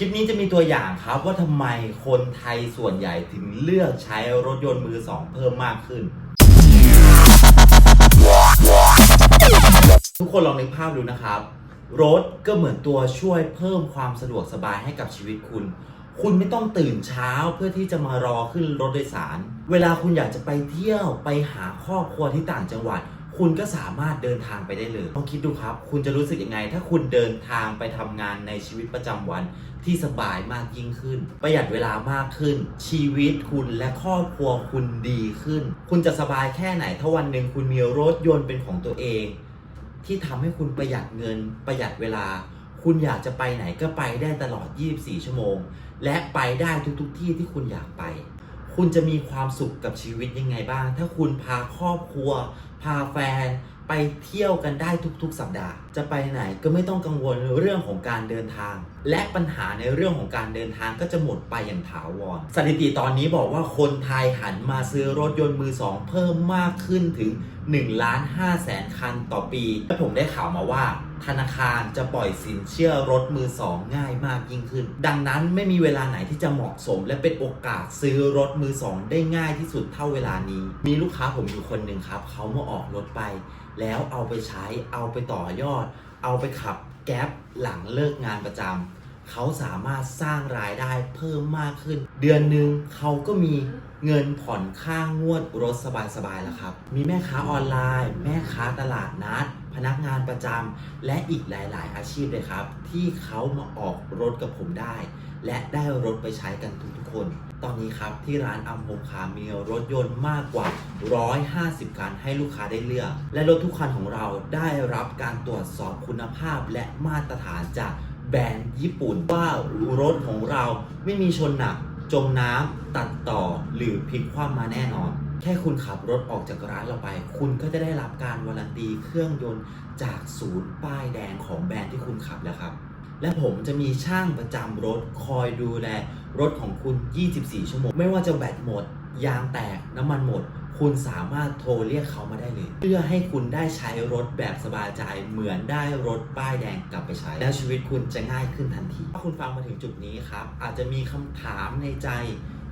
คลิปนี้จะมีตัวอย่างครับว่าทำไมคนไทยส่วนใหญ่ถึงเลือกใช้รถยนต์มือสองเพิ่มมากขึ้น ทุกคนลองนึกภาพดูนะครับ รถก็เหมือนตัวช่วยเพิ่มความสะดวกสบายให้กับชีวิตคุณ คุณไม่ต้องตื่นเช้าเพื่อที่จะมารอขึ้นรถโดยสาร เวลาคุณอยากจะไปเที่ยวไปหาครอบครัวที่ต่างจังหวัด คุณก็สามารถเดินทางไปได้เลยลองคิดดูครับ คุณจะรู้สึกยังไง ถ้าคุณเดินทางไปทำงานในชีวิตประจำวันที่สบายมากยิ่งขึ้น ประหยัดเวลามากขึ้น ชีวิตคุณและครอบครัวคุณดีขึ้น คุณจะสบายแค่ไหน ถ้าวันหนึ่งคุณมีรถยนต์เป็นของตัวเอง ที่ทำให้คุณประหยัดเงิน ประหยัดเวลา คุณอยากจะไปไหนก็ไปได้ตลอด 24 ชั่วโมง และไปได้ทุกๆทที่ที่คุณอยากไป คุณจะมีความสุขกับชีวิตยังไงบ้าง ถ้าคุณพาครอบครัว พาแฟนไปเที่ยวกันได้ทุกๆ สัปดาห์ จะไปไหนก็ไม่ต้องกังวลเรื่องของการเดินทาง และปัญหาในเรื่องของการเดินทางก็จะหมดไปอย่างถาวร สถิติตอนนี้บอกว่าคนไทยหันมาซื้อรถยนต์มือสองเพิ่มมากขึ้นถึง1ล้าน5แสนคันต่อปีและผมได้ข่าวมาว่า ธนาคารจะปล่อยสินเชื่อรถมือสองง่ายมากยิ่งขึ้น ดังนั้นไม่มีเวลาไหนที่จะเหมาะสม และเป็นโอกาสซื้อรถมือสองได้ง่ายที่สุดเท่าเวลานี้ มีลูกค้าผมอยู่คนหนึ่งครับเขามาออกรถไป แล้วเอาไปใช้เอาไปต่อยอด เอาไปขับแก๊ปหลังเลิกงานประจำเขาสามารถสร้างรายได้เพิ่มมากขึ้น เดือนหนึ่งเขาก็มีเงินผ่อนค่างวดรถสบายๆแล้วครับ มีแม่ค้าออนไลน์ แม่ค้าตลาดนัด พนักงานประจำและอีกหลาย ๆ อาชีพเลยครับ ที่เขามาออกรถกับผมได้ และได้รถไปใช้กันทุกๆคน ตอนนี้ครับที่ร้านอัมโฮคามีรถยนต์มากกว่า 150 คันให้ลูกค้าได้เลือก และรถทุกคันของเราได้รับการตรวจสอบคุณภาพและมาตรฐานจากแบรนด์ญี่ปุ่นว่ารถของเราไม่มีชนหนัก จมน้ำตัดต่อหรือพลิกคว่ำมาแน่นอน แค่คุณขับรถออกจากร้านเราไป คุณก็จะได้รับการวารันตีเครื่องยนต์จากศูนย์ป้ายแดงของแบรนด์ที่คุณขับแล้วครับ และผมจะมีช่างประจำรถคอยดูแล รถของคุณ 24 ชั่วโมง ไม่ว่าจะแบตหมด ยางแตก น้ำมันหมด คุณสามารถโทรเรียกเขามาได้เลย เพื่อให้คุณได้ใช้รถแบบสบายใจ เหมือนได้รถป้ายแดงกลับไปใช้ แล้วชีวิตคุณจะง่ายขึ้นทันที ถ้าคุณฟังมาถึงจุดนี้ครับ อาจจะมีคำถามในใจ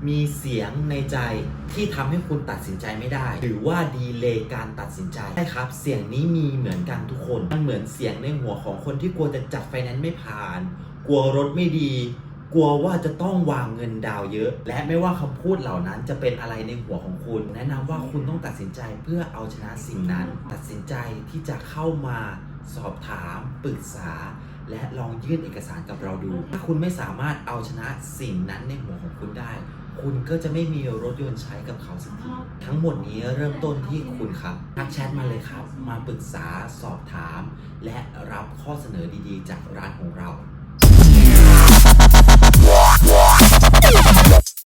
มีเสียงในใจที่ทำให้คุณตัดสินใจไม่ได้ หรือว่าดีเลย์การตัดสินใจใช่ครับ เสียงนี้มีเหมือนกันทุกคน มันเหมือนเสียงในหัวของคนที่กลัวจะจัดไฟแนนซ์ไม่ผ่าน กลัวรถไม่ดี กลัวว่าจะต้องวางเงินดาวเยอะ และไม่ว่าคำพูดเหล่านั้นจะเป็นอะไรในหัวของคุณ แนะนำว่าคุณต้องตัดสินใจเพื่อเอาชนะสิ่งนั้น ตัดสินใจที่จะเข้ามา สอบถาม ปรึกษา และลองยื่นเอกสารกับเราดู ถ้าคุณไม่สามารถเอาชนะสิ่งนั้นในหัวของคุณได้ คุณก็จะไม่มีรถยนต์ใช้กับเขาสักที ทั้งหมดนี้เริ่มต้นที่คุณครับทักแชทมาเลยครับ มาปรึกษาสอบถาม และรับข้อเสนอดีๆ จากร้านของเรา